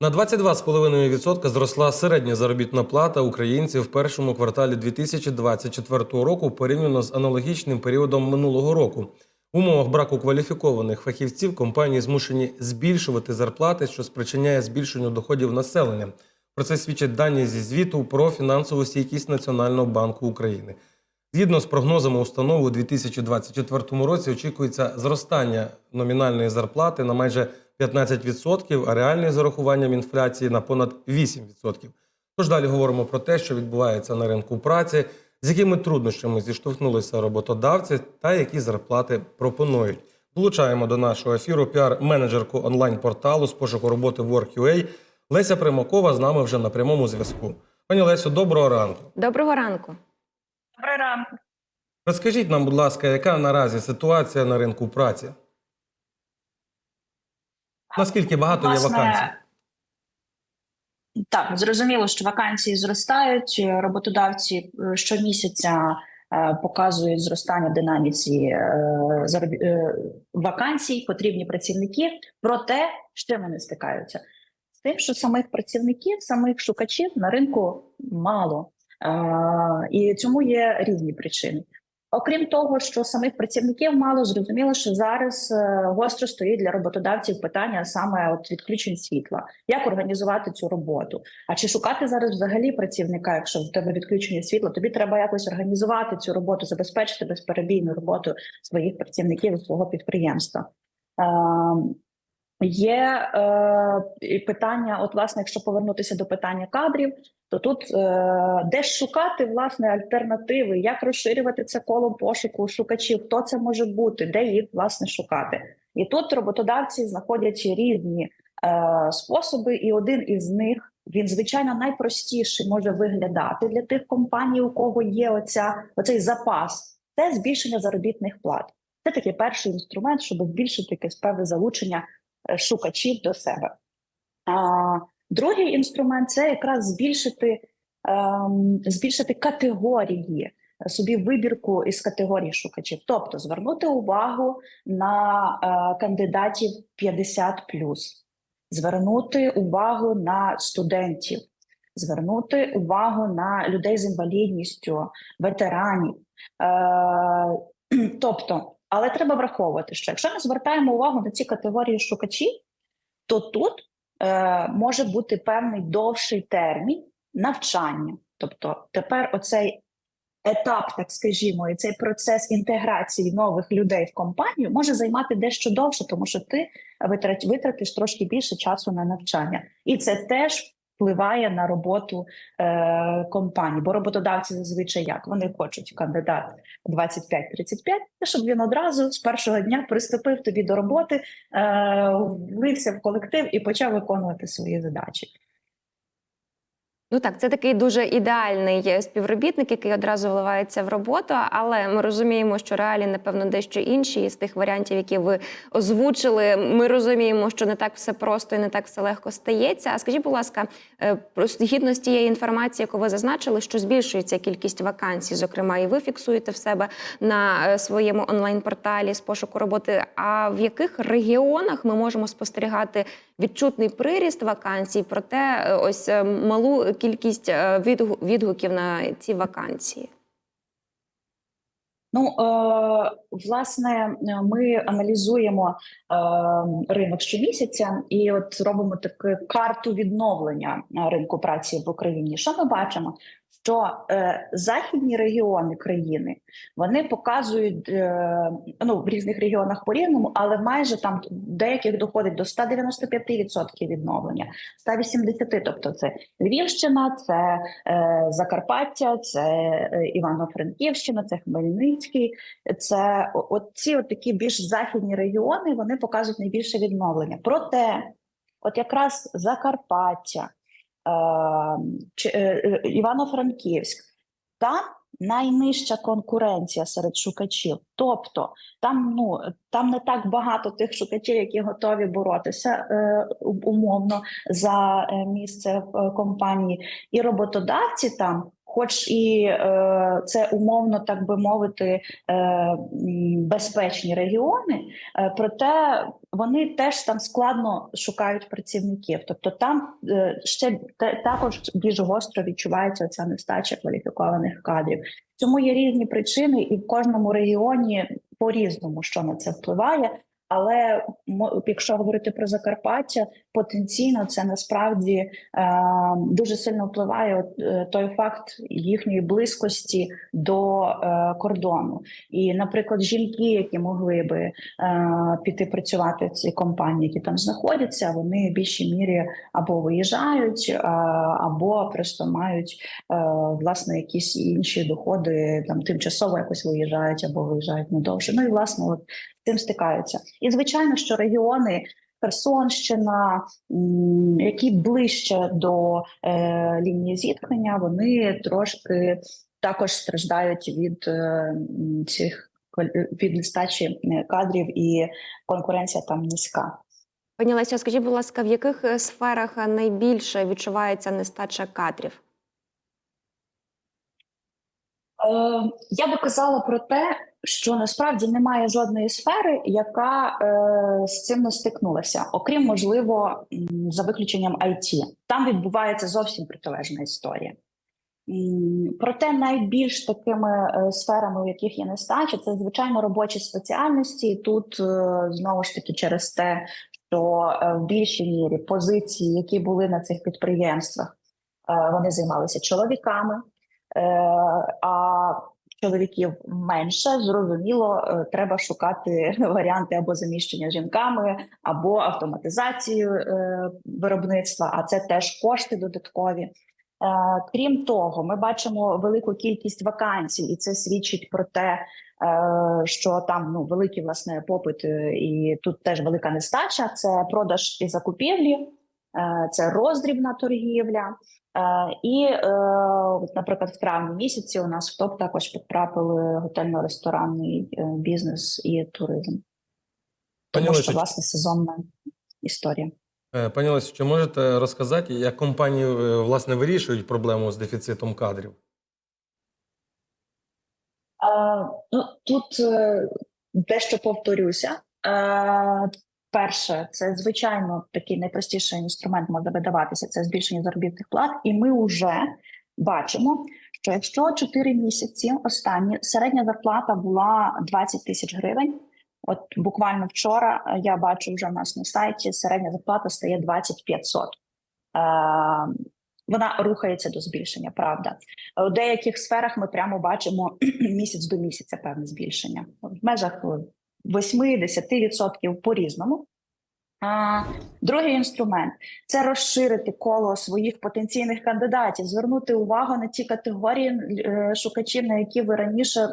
На 22,5% зросла середня заробітна плата українців в першому кварталі 2024 року порівняно з аналогічним періодом минулого року. В умовах браку кваліфікованих фахівців компанії змушені збільшувати зарплати, що спричиняє збільшенню доходів населення. Про це свідчать дані зі звіту про фінансову стійкість Національного банку України. Згідно з прогнозами установи, у 2024 році очікується зростання номінальної зарплати на майже 15%, а реальне з урахуванням інфляції на понад 8%. Тож далі говоримо про те, що відбувається на ринку праці, з якими труднощами зіштовхнулися роботодавці та які зарплати пропонують. Долучаємо до нашого ефіру піар-менеджерку онлайн-порталу з пошуку роботи Work.ua Леся Примакова з нами вже на прямому зв'язку. Пані Лесю, доброго ранку. Доброго ранку. Добрий ранку. Розкажіть нам, будь ласка, яка наразі ситуація на ринку праці? Наскільки багато є вакансій? Так, зрозуміло, що вакансії зростають. Роботодавці е, щомісяця е, показують зростання динаміці е, вакансій, потрібні працівники. Проте, з чим вони стикаються? З тим, що самих працівників, самих шукачів на ринку мало. І цьому є різні причини. Окрім того, що самих працівників мало, зрозуміло, що зараз е, гостро стоїть для роботодавців питання саме от відключень світла. Як організувати цю роботу? А чи шукати зараз взагалі працівника, якщо в тебе відключення світла? Тобі треба якось організувати цю роботу, забезпечити безперебійну роботу своїх працівників свого підприємства. Є е, питання, от власне, якщо повернутися до питання кадрів, то тут е, де шукати власне альтернативи, як розширювати це коло пошуку шукачів, хто це може бути, де їх власне шукати. І тут роботодавці знаходять різні е, способи, і один із них він звичайно найпростіший може виглядати для тих компаній, у кого є оця оцей запас, це збільшення заробітних плат. Це такий перший інструмент, щоб збільшити якесь певне залучення шукачів до себе. А, другий інструмент це якраз збільшити, ем, збільшити категорії, е, собі вибірку із категорій шукачів, тобто звернути увагу на е, кандидатів 50 звернути увагу на студентів, звернути увагу на людей з інвалідністю, ветеранів. Е, тобто, але треба враховувати, що якщо ми звертаємо увагу на ці категорії шукачів, то тут е, може бути певний довший термін навчання. Тобто, тепер оцей етап, так скажімо, і цей процес інтеграції нових людей в компанію може займати дещо довше, тому що ти витратиш трошки більше часу на навчання, і це теж впливає на роботу е, компанії. Бо роботодавці зазвичай як вони хочуть кандидат 25-35, щоб він одразу з першого дня приступив тобі до роботи, е, влився в колектив і почав виконувати свої задачі. Ну так, це такий дуже ідеальний е, співробітник, який одразу вливається в роботу. Але ми розуміємо, що реалії, напевно, дещо інші. І з тих варіантів, які ви озвучили, ми розуміємо, що не так все просто і не так все легко стається. А скажіть, будь ласка, е, згідно з тієї інформації, яку ви зазначили, що збільшується кількість вакансій, зокрема, і ви фіксуєте в себе на е, своєму онлайн-порталі з пошуку роботи. А в яких регіонах ми можемо спостерігати відчутний приріст вакансій, проте е, ось е, малу кількість е, відгу- відгуків на ці вакансії? Ну, власне, ми аналізуємо ринок щомісяця і от робимо таку карту відновлення ринку праці в Україні. Що ми бачимо? Що е, західні регіони країни вони показують е, ну в різних регіонах по-різному, але майже там деяких доходить до 195% відновлення, 180%. Тобто це Львівщина, це е, Закарпаття, це е, Івано-Франківщина, це Хмельницький. Це от ці такі більш західні регіони вони показують найбільше відновлення. Проте, от якраз Закарпаття, Івано-Франківськ, там найнижча конкуренція серед шукачів. Тобто там ну там не так багато тих шукачів, які готові боротися е, умовно за е, місце в е, компанії, і роботодавці там хоч і е, це умовно, так би мовити, е, безпечні регіони, е, проте вони теж там складно шукають працівників. Тобто там ще та- також більш гостро відчувається ця нестача кваліфікованих кадрів. Цьому є різні причини, і в кожному регіоні по-різному, що на це впливає. Але якщо говорити про Закарпаття, потенційно це насправді е, дуже сильно впливає е, той факт їхньої близькості до е, кордону. І, наприклад, жінки, які могли би е, піти працювати в ці компанії, які там знаходяться, вони в більшій мірі або виїжджають, е, або просто мають е, власне якісь інші доходи, там тимчасово якось виїжджають або виїжджають надовше. Ну і власне, от з цим стикаються. І звичайно, що регіони. Херсонщина, які ближче до е, лінії зіткнення, вони трошки також страждають від е, цих від нестачі е, кадрів, і конкуренція там низька. Пані Лесю, скажіть, будь ласка, в яких е, сферах найбільше відчувається нестача кадрів? Е, я би казала про те, що насправді немає жодної сфери, яка е, з цим не стикнулася, окрім можливо, за виключенням IT. Там відбувається зовсім протилежна історія. Проте найбільш такими е, сферами, у яких є нестача, це звичайно робочі спеціальності. Тут е, знову ж таки через те, що е, в більшій мірі позиції, які були на цих підприємствах, вони займалися чоловіками. А чоловіків менше, зрозуміло, е, треба шукати варіанти або заміщення жінками, або автоматизацію е, виробництва, а це теж кошти додаткові. Е, Крім того, ми бачимо велику кількість вакансій, і це свідчить про те, що там ну великий власне попит, і тут теж велика нестача. Це продаж і закупівлі, це роздрібна торгівля. Е, І, е, наприклад, в травні місяці у нас в топ також потрапили готельно-ресторанний е, бізнес і туризм. Пані Тому що, власне, сезонна історія. е, пані Лесю, чи можете розказати, як компанії е, власне вирішують проблему з дефіцитом кадрів? Е, ну, тут е, дещо повторюся. Е, перше, це звичайно такий найпростіший інструмент може видаватися це збільшення заробітних плат, і ми вже бачимо, що якщо 4 місяці останні середня зарплата була 20 тисяч гривень. От буквально вчора е, я бачу вже в нас на сайті середня зарплата стає 2500. Е, вона рухається до збільшення, правда. У деяких сферах ми прямо бачимо місяць до місяця певне збільшення в межах 8-10% по різному. А, другий інструмент це розширити коло своїх потенційних кандидатів, звернути увагу на ті категорії е, шукачів, на які ви раніше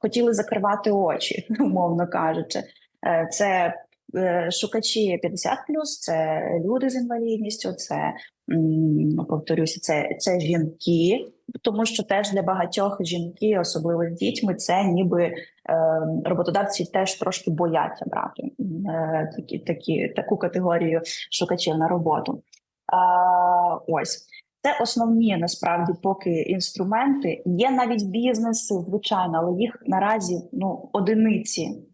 хотіли закривати очі, умовно кажучи. Е, Це е, шукачі 50 це люди з інвалідністю, це повторюся, це, це жінки, тому що теж для багатьох жінки, особливо з дітьми, це ніби е, роботодавці теж трошки бояться брати е, такі, такі, таку категорію шукачів на роботу. А, ось. Це основні насправді поки інструменти. Є навіть бізнеси, звичайно, але їх наразі ну одиниці.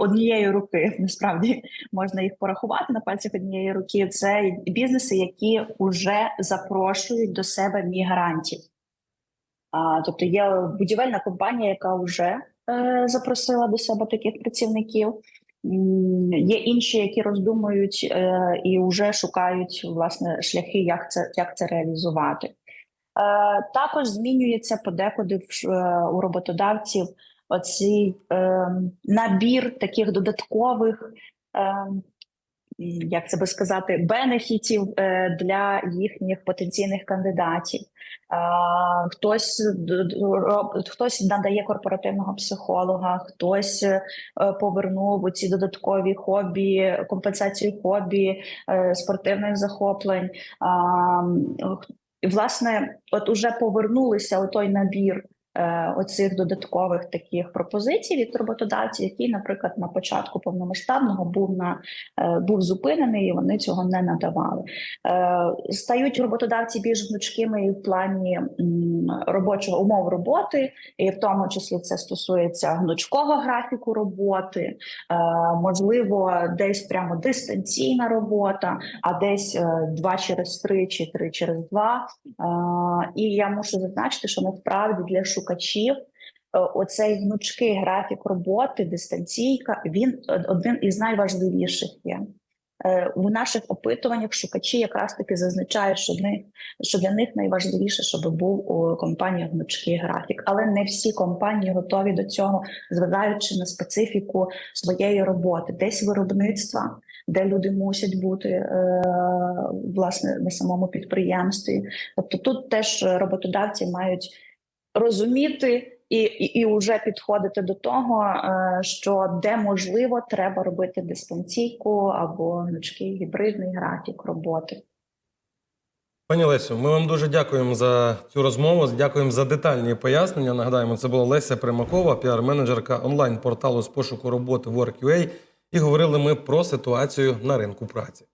Однієї руки насправді можна їх порахувати на пальцях однієї руки. Це бізнеси, які вже запрошують до себе мігрантів. Тобто є будівельна компанія, яка вже е, запросила до себе таких працівників. Є інші, які роздумують е, і вже шукають власне шляхи, як це як це реалізувати. Е, також змінюється подекуди у роботодавців оцей е, набір таких додаткових, е, як це би сказати, бенефітів е, для їхніх потенційних кандидатів. А, Хтось роб- хтось надає корпоративного психолога, хтось е, повернув ці додаткові хобі, компенсацію хобі, е, спортивних захоплень. І, Власне, от уже повернулися у той набір е, оцих додаткових таких пропозицій від роботодавців, який, наприклад, на початку повномасштабного був на е, був зупинений, і вони цього не надавали. Е, Стають роботодавці більш гнучкими і в плані робочого умов роботи, і в тому числі це стосується гнучкого графіку роботи, е, можливо, десь прямо дистанційна робота, а десь е, два через три чи три через два. Е, І я мушу зазначити, що насправді для шукачів. е, Оцей гнучкий графік роботи, дистанційка, він один із найважливіших є. Е, В наших опитуваннях шукачі якраз таки зазначають, що, в що для них найважливіше, щоб був у компанії гнучкий графік. Але не всі компанії готові до цього, зважаючи на специфіку своєї роботи, десь виробництва, де люди мусять бути е, власне на самому підприємстві. Тобто тут теж роботодавці мають розуміти. І, і, і вже підходити до того, е, що де можливо треба робити дистанційку або гнучкий гібридний графік роботи. Пані Лесю, ми вам дуже дякуємо за цю розмову. Дякуємо за детальні пояснення. Нагадаємо, це була Леся Примакова, піар-менеджерка онлайн-порталу з пошуку роботи Work.ua. І говорили ми про ситуацію на ринку праці.